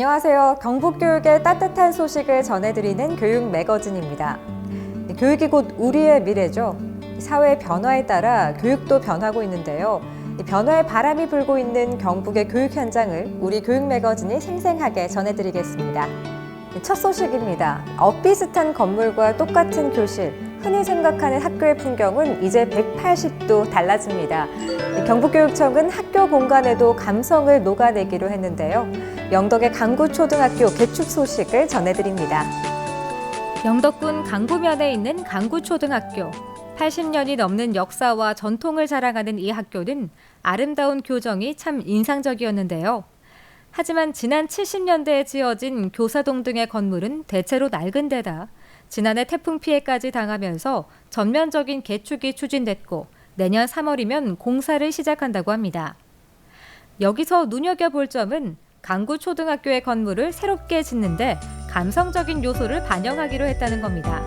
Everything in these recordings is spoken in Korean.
안녕하세요. 경북교육의 따뜻한 소식을 전해드리는 교육 매거진입니다. 교육이 곧 우리의 미래죠. 사회 변화에 따라 교육도 변하고 있는데요. 이 변화의 바람이 불고 있는 경북의 교육 현장을 우리 교육 매거진이 생생하게 전해드리겠습니다. 첫 소식입니다. 엇비슷한 건물과 똑같은 교실, 흔히 생각하는 학교의 풍경은 이제 180도 달라집니다. 경북교육청은 학교 공간에도 감성을 녹아내기로 했는데요. 영덕의 강구초등학교 개축 소식을 전해드립니다. 영덕군 강구면에 있는 강구초등학교. 80년이 넘는 역사와 전통을 자랑하는 이 학교는 아름다운 교정이 참 인상적이었는데요. 하지만 지난 70년대에 지어진 교사동 등의 건물은 대체로 낡은 데다 지난해 태풍 피해까지 당하면서 전면적인 개축이 추진됐고 내년 3월이면 공사를 시작한다고 합니다. 여기서 눈여겨볼 점은 강구 초등학교의 건물을 새롭게 짓는데 감성적인 요소를 반영하기로 했다는 겁니다.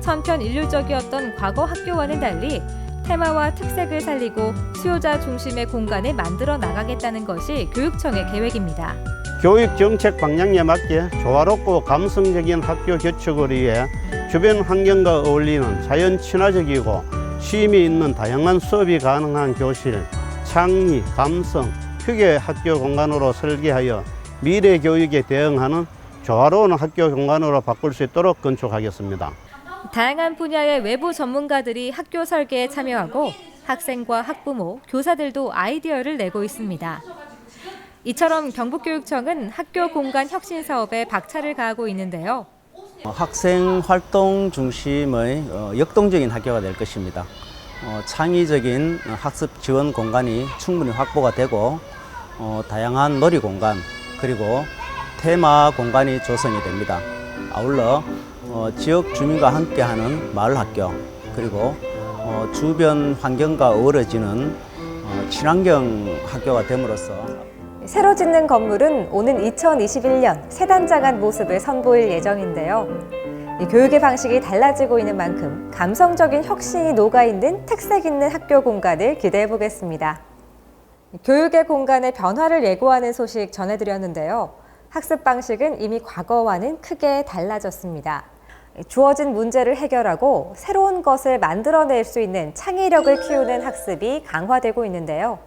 천편일률적이었던 과거 학교와는 달리 테마와 특색을 살리고 수요자 중심의 공간을 만들어 나가겠다는 것이 교육청의 계획입니다. 교육 정책 방향에 맞게 조화롭고 감성적인 학교 개척을 위해 주변 환경과 어울리는 자연 친화적이고 쉼이 있는 다양한 수업이 가능한 교실, 창의, 감성, 휴게 학교 공간으로 설계하여 미래 교육에 대응하는 조화로운 학교 공간으로 바꿀 수 있도록 건축하겠습니다. 다양한 분야의 외부 전문가들이 학교 설계에 참여하고 학생과 학부모, 교사들도 아이디어를 내고 있습니다. 이처럼 경북교육청은 학교 공간 혁신 사업에 박차를 가하고 있는데요. 어, 학생 활동 중심의 어, 역동적인 학교가 될 것입니다. 어, 창의적인 어, 학습 지원 공간이 충분히 확보가 되고 어, 다양한 놀이 공간 그리고 테마 공간이 조성이 됩니다. 아울러 어, 지역 주민과 함께하는 마을 학교 그리고 어, 주변 환경과 어우러지는 어, 친환경 학교가 됨으로써 새로 짓는 건물은 오는 2021년 세단장한 모습을 선보일 예정인데요. 이 교육의 방식이 달라지고 있는 만큼 감성적인 혁신이 녹아있는 특색 있는 학교 공간을 기대해 보겠습니다. 교육의 공간의 변화를 예고하는 소식 전해드렸는데요. 학습 방식은 이미 과거와는 크게 달라졌습니다. 주어진 문제를 해결하고 새로운 것을 만들어낼 수 있는 창의력을 키우는 학습이 강화되고 있는데요.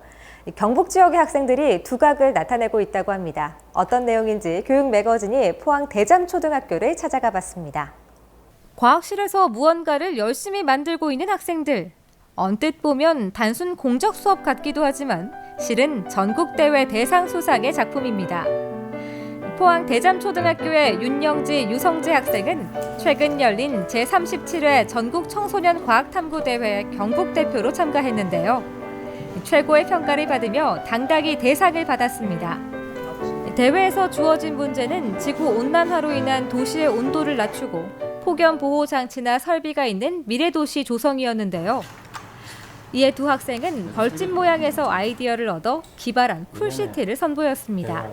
경북 지역의 학생들이 두각을 나타내고 있다고 합니다. 어떤 내용인지 교육 매거진이 포항 대잠초등학교를 찾아가 봤습니다. 과학실에서 무언가를 열심히 만들고 있는 학생들. 언뜻 보면 단순 공적 수업 같기도 하지만 실은 전국대회 대상 수상의 작품입니다. 포항 대잠초등학교의 윤영지, 유성재 학생은 최근 열린 제37회 전국 청소년 과학탐구대회 경북대표로 참가했는데요. 최고의 평가를 받으며 당당히 대상을 받았습니다. 대회에서 주어진 문제는 지구 온난화로 인한 도시의 온도를 낮추고 폭염 보호 장치나 설비가 있는 미래 도시 조성이었는데요. 이에 두 학생은 벌집 모양에서 아이디어를 얻어 기발한 쿨시티를 선보였습니다.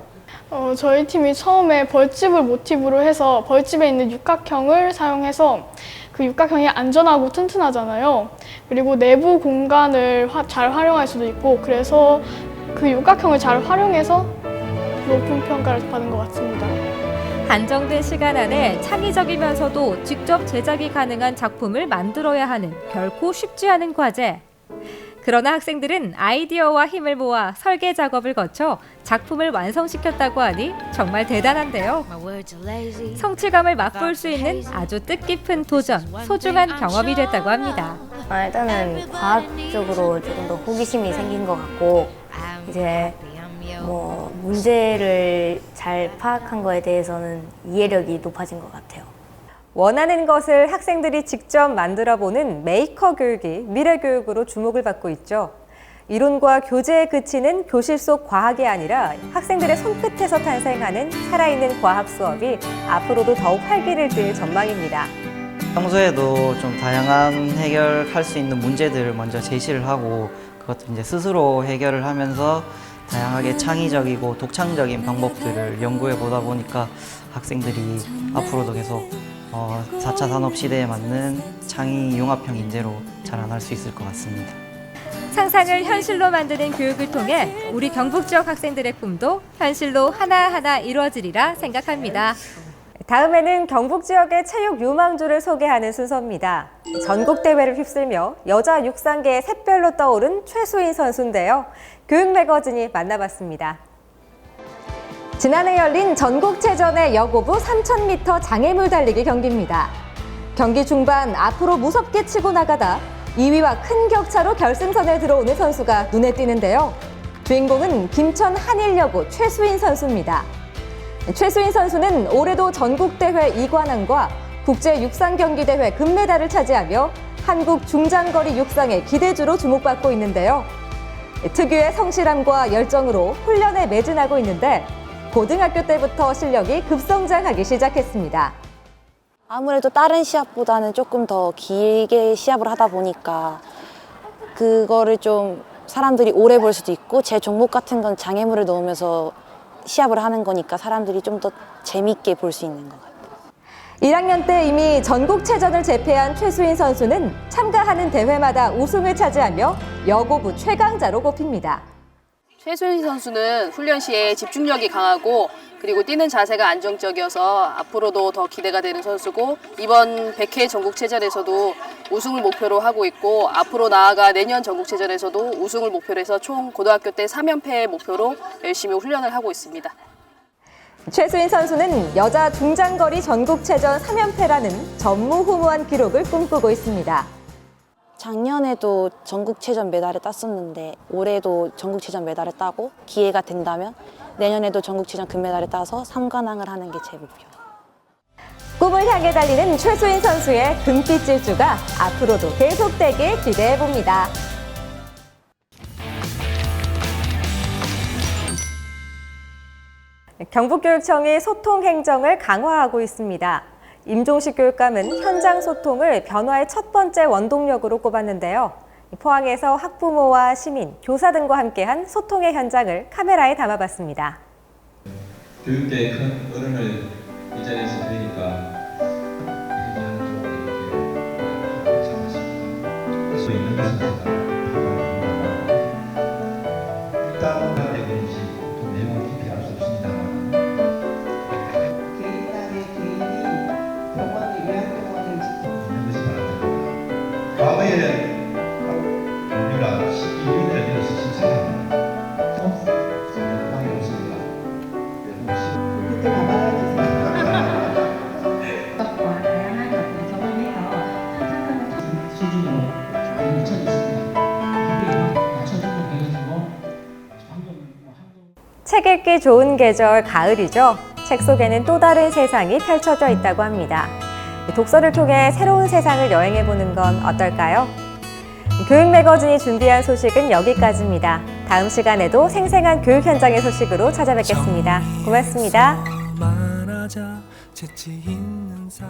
어, 저희 팀이 처음에 벌집을 모티브로 해서 벌집에 있는 육각형을 사용해서 그 육각형이 안전하고 튼튼하잖아요. 그리고 내부 공간을 화- 잘 활용할 수도 있고 그래서 그 육각형을 잘 활용해서 높은 평가를 받은 것 같습니다. 한정된 시간 안에 창의적이면서도 직접 제작이 가능한 작품을 만들어야 하는 결코 쉽지 않은 과제. 그러나 학생들은 아이디어와 힘을 모아 설계 작업을 거쳐 작품을 완성시켰다고 하니 정말 대단한데요. 성취감을 맛볼 수 있는 아주 뜻깊은 도전, 소중한 경험이 됐다고 합니다. 아, 일단은 과학적으로 조금 더 호기심이 생긴 것 같고 이제 뭐 문제를 잘 파악한 거에 대해서는 이해력이 높아진 것 같아요. 원하는 것을 학생들이 직접 만들어 보는 메이커 교육이 미래 교육으로 주목을 받고 있죠. 이론과 교재에 그치는 교실 속 과학이 아니라 학생들의 손끝에서 탄생하는 살아있는 과학 수업이 앞으로도 더욱 활기를 띨 전망입니다. 평소에도 좀 다양한 해결할 수 있는 문제들을 먼저 제시를 하고 그것도 이제 스스로 해결을 하면서 다양하게 창의적이고 독창적인 방법들을 연구해 보다 보니까 학생들이 앞으로도 계속 어, 4차 산업 시대에 맞는 창의 융합형 인재로 자라날 수 있을 것 같습니다. 상상을 현실로 만드는 교육을 통해 우리 경북 지역 학생들의 꿈도 현실로 하나하나 이루어지리라 생각합니다. 다음에는 경북 지역의 체육 유망주를 소개하는 순서입니다. 전국 대회를 휩쓸며 여자 육상계의 샛별로 떠오른 최수인 선수인데요. 교육 매거진이 만나봤습니다. 지난해 열린 전국체전의 여고부 3000m 장애물 달리기 경기입니다. 경기 중반 앞으로 무섭게 치고 나가다 2위와 큰 격차로 결승선에 들어오는 선수가 눈에 띄는데요. 주인공은 김천 한일여고 최수인 선수입니다. 최수인 선수는 올해도 전국대회 2관왕과 국제육상경기대회 금메달을 차지하며 한국 중장거리 육상의 기대주로 주목받고 있는데요. 특유의 성실함과 열정으로 훈련에 매진하고 있는데 고등학교 때부터 실력이 급성장하기 시작했습니다. 아무래도 다른 시합보다는 조금 더 길게 시합을 하다 보니까 그거를 좀 사람들이 오래 볼 수도 있고 제 종목 같은 건 장애물을 넣으면서 시합을 하는 거니까 사람들이 좀 더 재밌게 볼 수 있는 것 같아요. 1학년 때 이미 전국체전을 제패한 최수인 선수는 참가하는 대회마다 우승을 차지하며 여고부 최강자로 꼽힙니다. 최소연 선수는 훈련 시에 집중력이 강하고 그리고 뛰는 자세가 안정적이어서 앞으로도 더 기대가 되는 선수고 이번 100회 전국체전에서도 우승을 목표로 하고 있고 앞으로 나아가 내년 전국체전에서도 우승을 목표로 해서 총 고등학교 때 3연패 목표로 열심히 훈련을 하고 있습니다. 최수인 선수는 여자 중장거리 전국체전 3연패라는 전무후무한 기록을 꿈꾸고 있습니다. 작년에도 전국체전 메달을 땄었는데 올해도 전국체전 메달을 따고 기회가 된다면 내년에도 전국체전 금메달을 따서 3관왕을 하는 게 제 목표. 꿈을 향해 달리는 최수인 선수의 금빛 질주가 앞으로도 계속되길 기대해 봅니다. 경북교육청이 소통 행정을 강화하고 있습니다. 임종식 교육감은 현장 소통을 변화의 첫 번째 원동력으로 꼽았는데요. 포항에서 학부모와 시민, 교사 등과 함께한 소통의 현장을 카메라에 담아봤습니다. 교육계의 큰 어른을 이 자리에서 잘하십니다. 할수 있는 제가 책 읽기 좋은 계절 가을이죠. 책 속에는 또 다른 세상이 펼쳐져 있다고 합니다. 독서를 통해 새로운 세상을 여행해 보는 건 어떨까요? 교육 매거진이 준비한 소식은 여기까지입니다. 다음 시간에도 생생한 교육 현장의 소식으로 찾아뵙겠습니다. 고맙습니다. 재치 있는 사람